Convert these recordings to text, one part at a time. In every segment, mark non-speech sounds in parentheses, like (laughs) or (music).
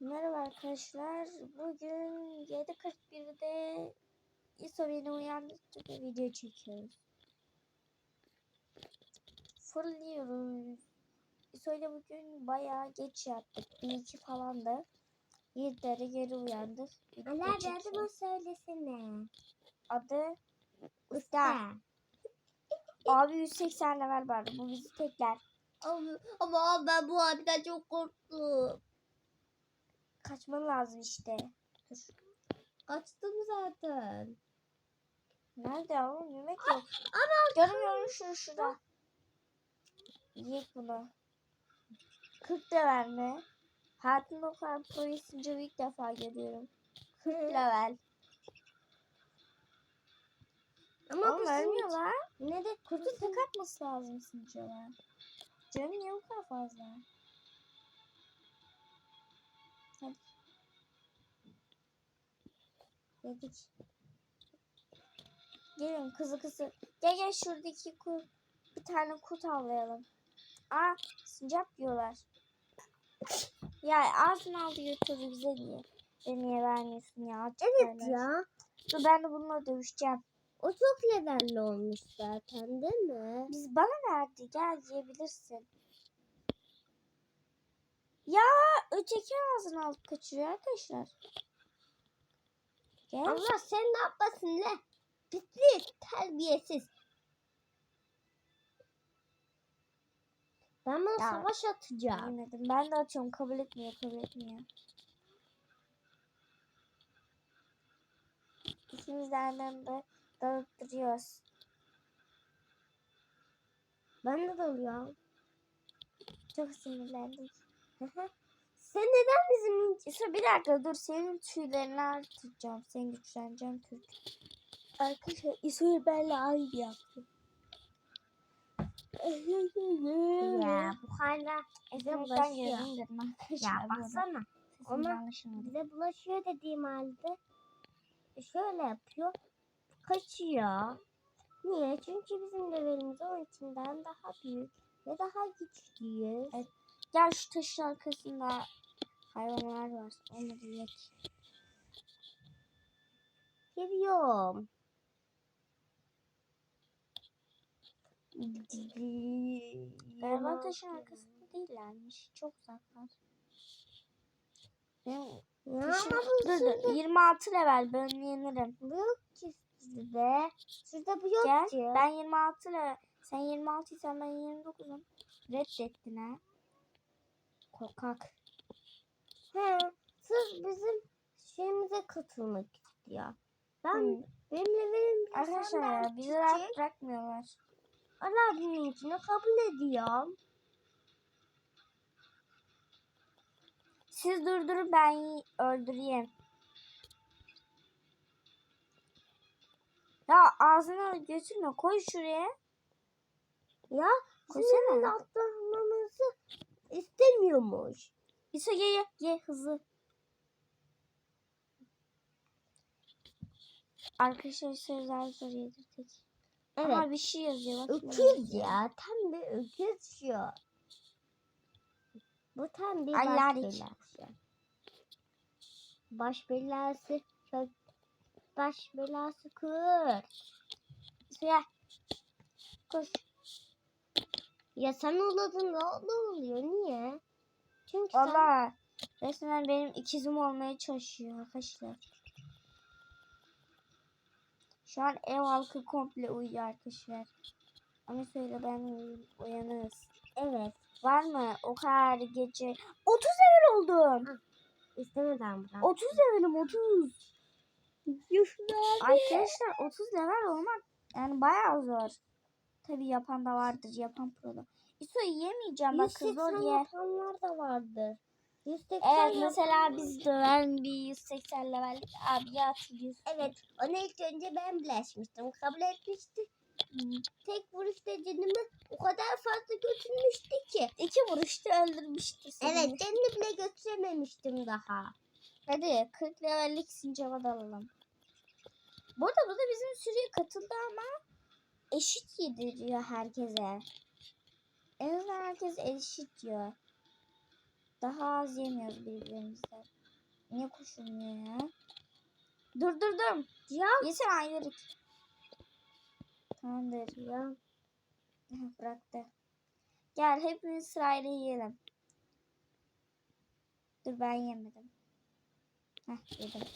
Merhaba arkadaşlar. Bugün 7.41'de İso beni uyandırdı ve video çekiyoruz. Fırlıyoruz. İso ile bugün bayağı geç yattık. Bir iki falan da. 7'lere geri uyandık. Bir çekiyoruz. adımı söylesene. Adı Usta. Abi 180 level var. Bu bizi tekler. Ama, ama ben bu abiden çok korktum. Kaçman lazım işte. Dur. Kaçtım zaten. Nerede oğlum? Yemek yok. Görmüyorum şunu şurada. Yiyek bunu. 40 level mi? Hayatımda o kadar pro isimci ilk defa görüyorum. 40 level. Ama Oğlum bizim ölmüyor lan. ne de Kurtu tek atması lazım isimciler. Canım niye bu kadar fazla? Hadi. Yedik. Gelin kızı kızı. Gel gel şuradaki kurt. Bir tane kurt avlayalım. Aa sincap yiyorlar. Ya ağzını aldı götürdü bize diye. Beni niye vermiyorsun ya? Evet Açıklarlar. ya. Dur ben de bununla dövüşeceğim. O çok levelli olmuş zaten değil mi? Biz bana verdi. Gel yiyebilirsin. Ya öteki ağzını alıp kaçırıyor arkadaşlar. Gel. Allah sen ne yapmasın le? Pislik, terbiyesiz. Ben bunu Ya. savaş atacağım. Yemedim. Ben de atıyorum. Kabul etmiyor. Kabul etmiyor. İkimiz de aynı anda dalıp duruyoruz. Ben de dalıyorum. Çok sinirlendim. Sen neden bizim İşte bir dakika dur. Senin tüylerini artıracağım. Sen güçleneceğim Türk. Arkadaşlar İso'yu benle aynı yaptı. Ya bu hala Ben bulaşıyor. Ya baksana Ona bize bulaşıyor dediğim halde e, şöyle yapıyor. Kaçıyor. Niye? Çünkü bizim levelimiz onun içinden daha büyük ve daha güçlüyüz. Evet. Gel şu taşın arkasında hayvanlar var. Onları yek. Geliyorum. Galiba taşın arkasında değillermiş. Çok uzaklar. Dur dur. 26 level. Ben yenirim. Bu yok ki sizde. Sizde bu yok Gel. ki. Ben 26 level. Sen 26 isen ben 29'um. Reddettin ha. Korkak. He, siz bizim şeyimize katılmak istiyor. Ben Hı. benim levelim Arkadaşlar ya bizi rahat bırakmıyorlar. Ali abinin içine kabul ediyorum. Siz durdurun ben öldüreyim. Ya ağzına götürme koy şuraya. Ya Koysana. sizin atlamamızı istemiyormuş. İso ye ye ye hızlı. Arkadaşlar sözler zor yedirdik. Evet. Ama bir şey yazıyor. Bak Öküz ya. Tam bir öküz şu. Bu tam bir baş Allarik. belası. Baş belası. Baş belası kır. İso ye. Koş. Ya sen ne ne oluyor? Niye? Çünkü sen Valla resmen benim ikizim olmaya çalışıyor arkadaşlar. Şu an ev halkı komple uyuyor arkadaşlar. Ama söyle ben uy- uyanırız. evet Var mı o kadar gece? 30 level oldum. istemeden bırak. 30 levelim 30. Arkadaşlar 30 level olmak yani bayağı zor. Tabi yapan da vardır yapan proda. İso yiyemeyeceğim bak kız 180 ol ye. yapanlar da vardır. 180 Evet mesela biz döven bir 180 level abi hatırlıyorsun. Evet onu ilk önce ben bulaşmıştım. Kabul etmişti. Tek vuruşta canımı o kadar fazla götürmüştü ki. İki vuruşta öldürmüştü seni. Evet canını bile götürememiştim daha. Hadi 40 levellik sincaba dalalım. Bu arada bu da bizim sürüye katıldı ama eşit yediriyor herkese. En azından herkes eşit diyor. Daha az yemiyoruz birbirimizden. Niye koşulmuyor ya? Dur dur dur. Ya Yesene ayırık. Tamamdır. ya. Bıraktı. Gel hepimiz sırayla yiyelim. Dur ben yemedim. Heh yedim.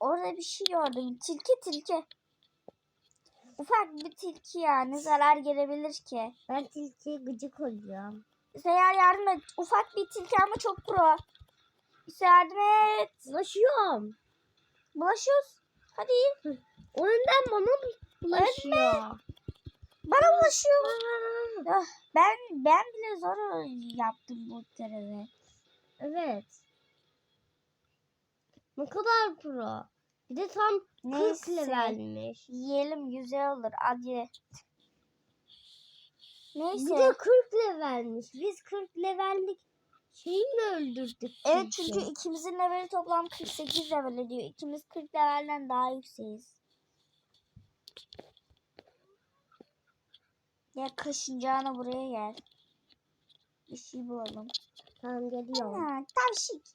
Orada bir şey gördüm. Tilki tilki. Ufak bir tilki ya. Ne zarar gelebilir ki? Ben tilkiye gıcık oluyorum. Seher yardım et. Ufak bir tilki ama çok pro. Bize yardım et. Bulaşıyorum. Bulaşıyoruz. Hadi. Ondan bana bulaşıyor. Bana bulaşıyor. Ah, ben ben bile zor yaptım bu görevi. Evet. Ne kadar pro. Bir de tam 40 Neyse. levelmiş. Yiyelim güzel olur. Hadi. Neyse. Bir de 40 levelmiş. Biz 40 levellik şeyi mi öldürdük? evet çünkü ikimizin leveli toplam 48 level ediyor. İkimiz 40 levelden daha yükseğiz. Gel kaşıncağına buraya gel. Bir şey bulalım. Tamam geliyorum. Ana, tavşik.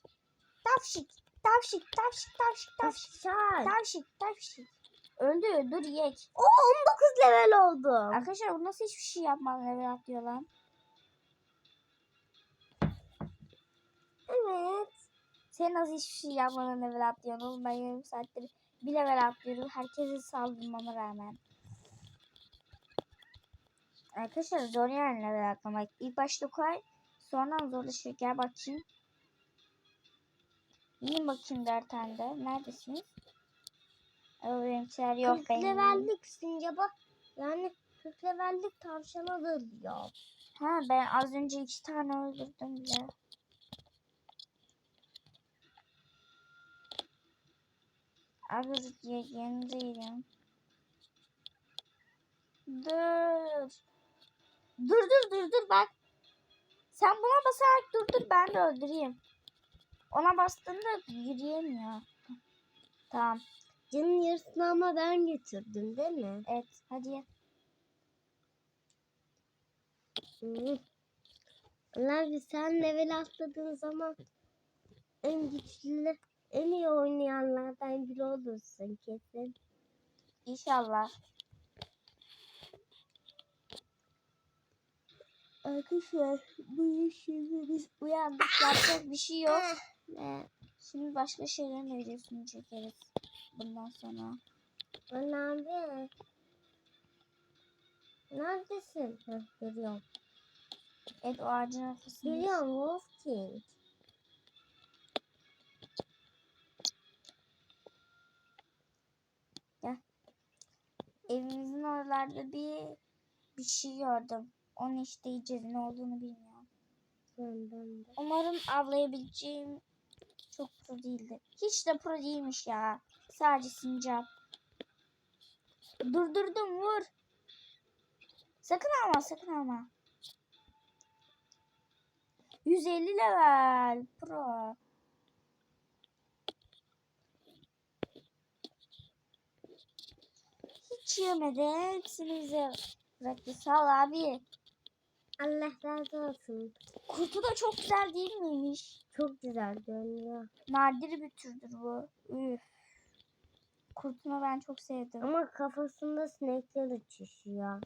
Tavşik. Tavşik. Tavşik. Tavşik. Tavşik. Şar. Tavşik. Tavşik. Öldü. Dur yek. O 19 level oldu. Arkadaşlar bu nasıl hiçbir şey yapmadan level atlıyor lan? Evet. Sen nasıl hiçbir şey yapmadan level atlıyorsun? Ben yarım saattir bir level atlıyorum. Herkese saldırmama rağmen. Arkadaşlar zor yani level atlamak. İlk başta kolay. Sonra zorlaşıyor. Gel bakayım. Yiyin bakayım dört tane de. Neredesiniz? Benimkiler yok 40 benim. levellik sincaba yani 40 levellik tavşan alıyor. Ha ben az önce iki tane öldürdüm bile. Ye- yanınıza geliyorum. Dur. Dur dur dur dur bak. Sen buna basarak dur dur ben de öldüreyim. Ona bastığında yürüyemiyor. Tamam. Canın yarısını ama ben getirdim değil mi? Evet hadi ye. Hı. Lan sen level atladığın zaman en güçlü, en iyi oynayanlardan biri olursun kesin. İnşallah. Arkadaşlar bu şimdi biz uyandık yapacak bir şey yok. (laughs) Ve şimdi başka şeylerin videosunu çekeriz. Bundan sonra. Lan abi. Neredesin? Heh, görüyorum. Evet o ağacın arkasında. Görüyorum Wolf King. Evimizin oralarda bir bir şey gördüm. Onu işte yiyeceğiz. Ne olduğunu bilmiyorum. Ben, ben de. Umarım avlayabileceğim pro değildi. Hiç de pro değilmiş ya. Sadece sincap. Durdurdum vur. Sakın alma sakın alma. 150 level pro. Hiç yemedi. Hepsini bize bıraktı. Sağ ol abi. Allah razı olsun. Kurtu da çok güzel değil miymiş? Çok güzel görünüyor. Nadir bir türdür bu. Üf. Kurtunu ben çok sevdim. Ama kafasında sinekler uçuşuyor.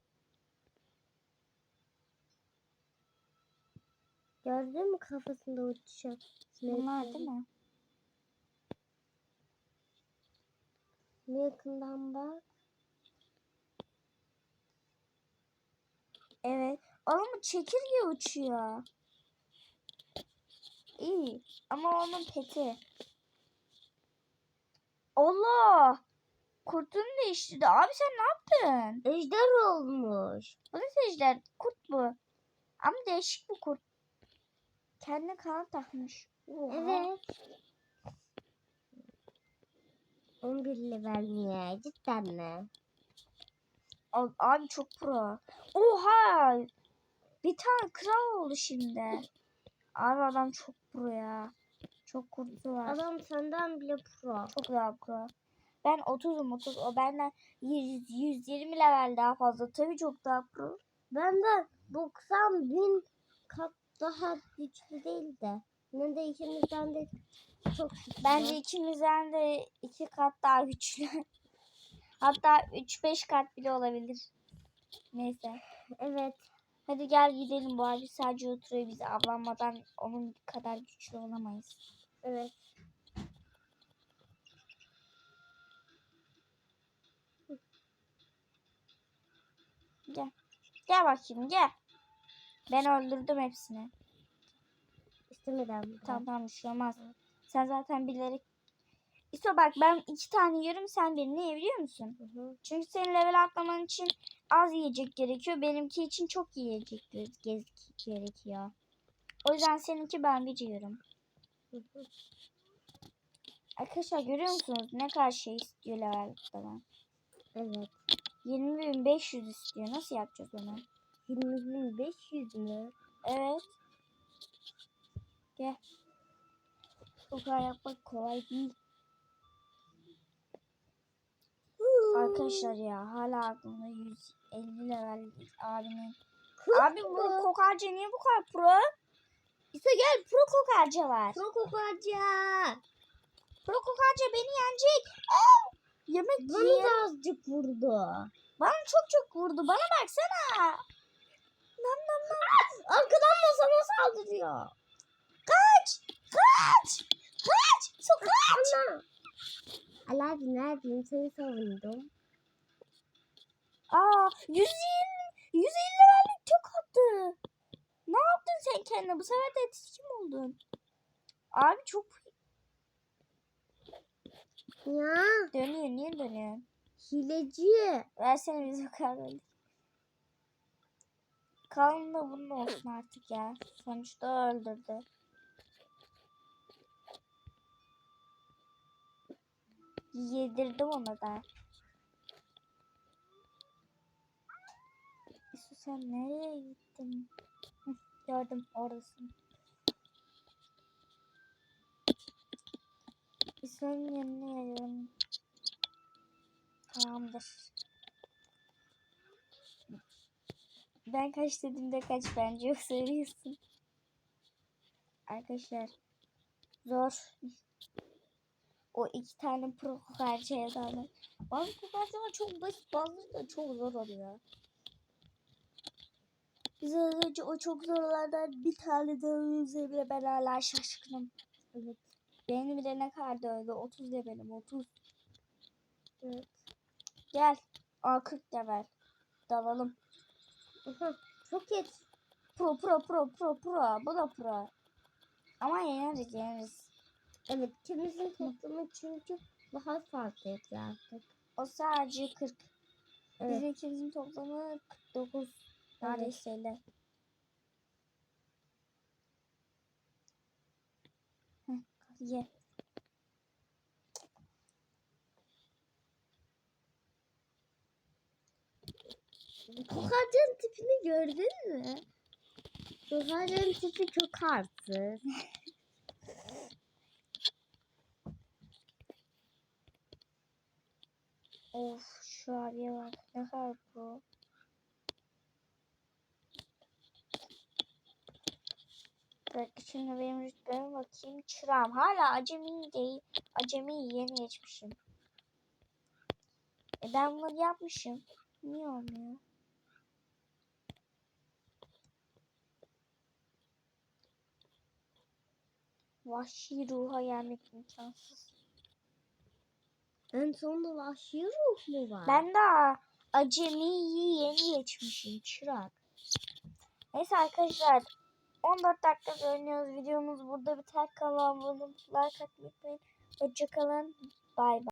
Gördün mü kafasında uçuşan sinekleri? Bunlar değil mi? Yakından bak. Evet. Oğlum çekirge uçuyor. İyi. Ama onun peti. Allah. Kurtunu değiştirdi. Abi sen ne yaptın? Ejder olmuş. Bu ne seyirciler? Kurt bu. Ama değişik bir kurt. Kendine kanat takmış. Oha. Evet. 11 level niye? Cidden mi? Abi çok pro. Oha! Bir tane kral oldu şimdi. Abi adam çok pro ya. Çok kurtu var. Adam senden bile pro. Çok daha pro. Ben 30'um 30. O benden 100, 120 level daha fazla. Tabii çok daha pro. Benden 90 bin kat daha güçlü değil de. Yine de ikimizden de çok güçlü. Bence ikimizden de iki kat daha güçlü. (laughs) Hatta 3-5 kat bile olabilir. Neyse. Evet. Hadi gel gidelim. Bu abi sadece oturuyor. Biz avlanmadan onun kadar güçlü olamayız. Evet. Gel. Gel bakayım gel. Ben öldürdüm hepsini. İstemeden. mi? Tamam tamam bir şey olmaz. Sen zaten bilerek... İso bak ben iki tane yiyorum sen bir. Niye biliyor musun? Hı hı. Çünkü senin level atlaman için az yiyecek gerekiyor. Benimki için çok yiyecek ge- ge- gerekiyor. O yüzden seninki ben hı. Arkadaşlar görüyor musunuz ne kadar şey istiyor level atlaman? Evet. 20.500 istiyor. Nasıl yapacağız onu? 20.500 mü? Evet. Gel. O kadar yapmak kolay değil. Arkadaşlar ya hala aklımda 150 level abinin. Abi bu kokarca niye bu kadar pro? İşte gel pro kokarca var. Pro kokarca. Pro kokarca beni yenecek. Aa, yemek Bana yiyor. da azıcık vurdu. Bana çok çok vurdu. Bana baksana. Nam nam nam. Arkadan masama saldırıyor. Kaç. Kaç. Kaç. Su kaç. Ana. Ali abi neredeyim? Seni savundum. Aa 120 150 levellik tek attı. Ne yaptın sen kendine? Bu sefer de etkin oldun. Abi çok Ya dönüyor. Niye dönüyor? hileci. Versene bize kararı. Kalın da bunun olsun artık ya. Sonuçta öldürdü. Yedirdim ona da. Yusuf sen nereye gittin? Gördüm oradasın. Yusuf'un yanına geliyorum. Tamamdır. Ben kaç dediğimde kaç bence yok söylüyorsun. Arkadaşlar zor. O iki tane pro kukarcaya da Bazı kukarcalar çok basit bazıları da çok zor oluyor. Biz az önce o çok zorlardan bir tane dövdüğümüzde bile ben hala şaşkınım. Evet. Benim bile ne kadar dövdü? 30 levelim 30. Evet. Gel. Aa 40 level. Dalalım. Roket. Pro pro pro pro pro. Bu da pro. Ama yeneriz yeneriz. Evet ikimizin toplamı çünkü daha fazla yapıyor artık. O sadece 40. Evet. Bizim ikimizin toplamı 49. Neredeyse. Heh, ye. Kokarcanın tipini gördün mü? Kokarcanın tipi çok artık. (laughs) Of şu abiye bak. Ne kadar pro. Bak şimdi benim rütbeme bakayım. Çırağım. Hala acemi değil. Acemi yeni geçmişim. E ben bunu yapmışım. Niye olmuyor? Vahşi ruha gelmek imkansız. En sonunda vahşi ruh mu var? Ben daha acemiyi yeni geçmişim çırak. Neyse arkadaşlar 14 dakika oynuyoruz. Videomuz burada biter. Kanala abone like atmayı unutmayın. Hoşçakalın. Bay bay.